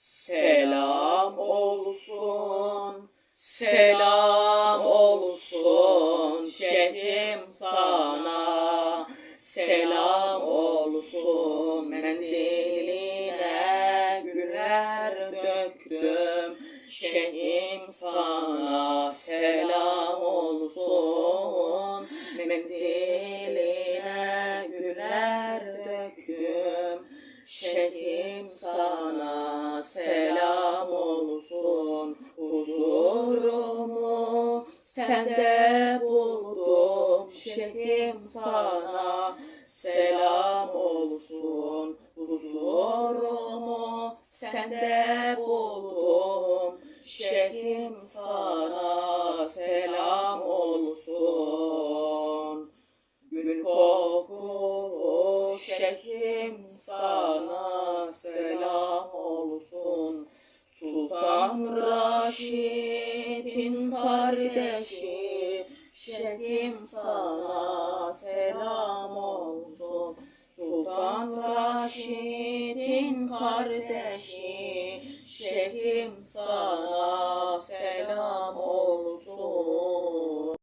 Selam olsun, selam olsun şehrim sana. Selam olsun menziline güller döktüm. Şehrim sana selam olsun menziline Şehrim sana selam olsun Huzurumu sende buldum. Şehrim sana selam olsun Huzurumu sende buldum. Şehrim sana selam olsun şehrim sana selam olsun. Sultan Raşid'in kardeşi şehrim sana selam olsun. Sultan Raşid'in kardeşi şehrim sana selam olsun.